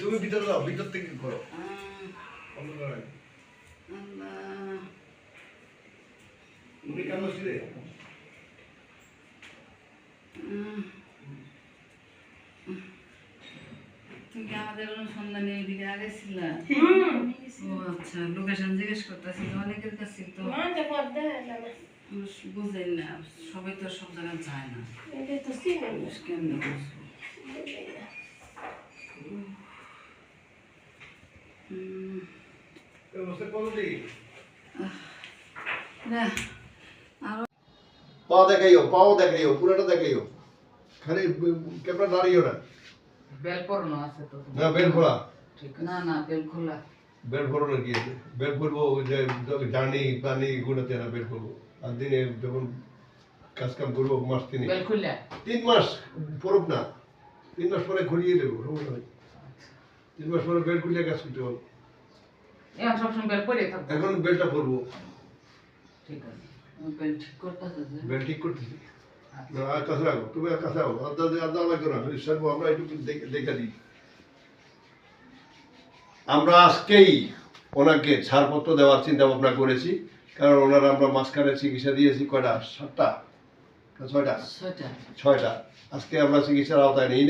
তুমি ভিতরে যাও ভিতর থেকে করো। উনি কেন ছিলে? তুমি কি আমাদের অনুসন্ধানে এদিকে? আগে ছিলা? ও আচ্ছা লোকেশন জিজ্ঞেস করতেছি তো অনেকের কাছে তো। মানুষ না। সবাই তো সব জায়গায় যায় না। কেমনি বুঝব উম, এই অবস্থা করো দেখি না আরও পা দেখাইও পাও দেখাইও পুরোটা দেখাইও। খালি ক্যামেরা দাঁড়িয়েও না। বেল পরানো আছে তো। না বেল খোলা। ঠিক না না বেল খোলা। বেল করো না কি আছে? বেল করব যে জার্নি প্লানি গুলোতে না বেল করব। আর দিনে যখন কাজ কাম করব মাস তিনে তিন মাস পরব না। তিন মাস পরে ঘুরিয়ে দেবো সমস্যা নেই। তিন মাস পরে বেল খুলে কাজ করতে হবে। এখন সবসময় বেল পরে থাকব। এখন বেলটা করব ঠিক আছে। আমি ঠিক করতেছে যে। ঠিক করতেছি। আর কাছে রাখো। তুমি আর কাছে রাখো। আদা আদা লাগবে না। সারবো আমরা একটু দেখে- দেখে দিই। আমরা আজকেই ওনাকে ছাড়পত্র দেওয়ার চিন্তা ভাবনা করেছি। কারণ ওনারা আমরা মাঝখানে চিকিৎসা দিয়েছি কয়টা? সাতটা? ছয়টা? ছয়টা। ছয়টা। আজকে আমরা চিকিৎসার আওতায় নিই নাই